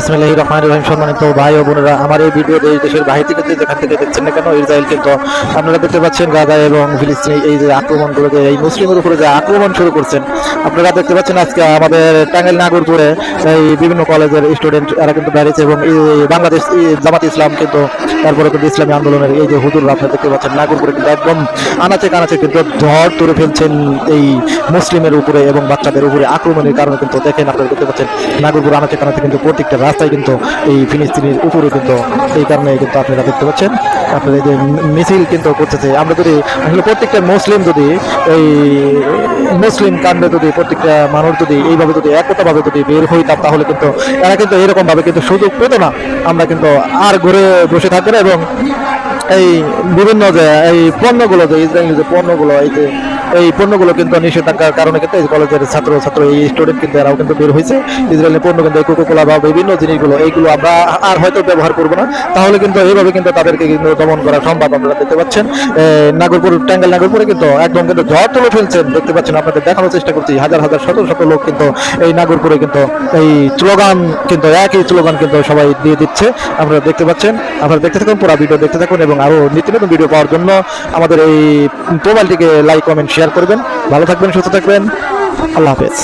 বিসমিল্লাহির রহমানির রহিম। সম্মানিত ভাই ও বোনেরা, আমার এই ভিডিও দেশ দেশের বাহির থেকে যেখান থেকে দেখছেন না কেন, ইসরায়েল কিন্তু আপনারা দেখতে পাচ্ছেন গাজা এবং ফিলিস্তিনি এই যে আক্রমণ করে যে এই মুসলিমের উপরে যে আক্রমণ শুরু করছেন। আপনারা দেখতে পাচ্ছেন আজকে আমাদের টাঙ্গাইল নাগরপুরে এই বিভিন্ন কলেজের স্টুডেন্ট এরা কিন্তু দাঁড়িয়েছে এবং এই বাংলাদেশ জামাত ইসলাম কিন্তু তারপরে কিন্তু ইসলামী আন্দোলনের এই যে হুজুর আপনারা দেখতে পাচ্ছেন নাগরপুরে কিন্তু একদম আনাচে কানাচে কিন্তু ঝড় তুলে ফেলছেন এই মুসলিমের উপরে এবং বাচ্চাদের উপরে আক্রমণের কারণে কিন্তু দেখেন আপনারা দেখতে পাচ্ছেন নাগরপুর আনাচে কানাচে কিন্তু প্রত্যেকটা রাস্তায় কিন্তু এই ফিলিস্তিনির উপরে কিন্তু এই কারণে কিন্তু আপনারা দেখতে পাচ্ছেন। আপনারা এই যে মিছিল কিন্তু করতেছে। আমরা যদি আসলে প্রত্যেকটা মুসলিম যদি এই মুসলিম কাণ্ডে যদি প্রত্যেকটা মানুষ যদি এইভাবে যদি একতাভাবে যদি বের হইতাম তাহলে কিন্তু এরা কিন্তু এরকমভাবে কিন্তু সুযোগ পেত না। আমরা কিন্তু আর ঘুরে বসে থাকব না এবং এই বিভিন্ন যে এই পণ্যগুলো যে ইসরায়েলি যে পণ্যগুলো এই যে এই পণ্যগুলো কিন্তু নিষেধাজ্ঞার কারণে কিন্তু এই কলেজের ছাত্র ছাত্র এই স্টুডেন্ট কিন্তু এরাও কিন্তু বের হয়েছে ইসরায়েলের পণ্য কিন্তু কোকো কোলা বা বিভিন্ন জিনিসগুলো, এইগুলো আমরা আর হয়তো ব্যবহার করব না। তাহলে কিন্তু এইভাবে কিন্তু তাদেরকে কিন্তু দমন করা সম্ভব আপনারা দেখতে পাচ্ছেন। নাগরপুর টাঙ্গাইল নাগরপুরে কিন্তু একদম কিন্তু ঝড় তুলে ফেলছেন দেখতে পাচ্ছেন আপনাদের দেখানোর চেষ্টা করছি। হাজার হাজার শত শত লোক কিন্তু এই নাগরপুরে কিন্তু এই স্লোগান কিন্তু একই স্লোগান কিন্তু সবাই দিয়ে দিচ্ছে। আপনারা দেখতে পাচ্ছেন, আপনারা দেখতে থাকুন, পুরো ভিডিও দেখতে থাকুন এবং আরও নিত্য নতুন ভিডিও পাওয়ার জন্য আমাদের এই মোবাইলটিকে লাইক কমেন্ট শেয়ার করবেন। ভালো থাকবেন, সুস্থ থাকবেন। আল্লাহ হাফেজ।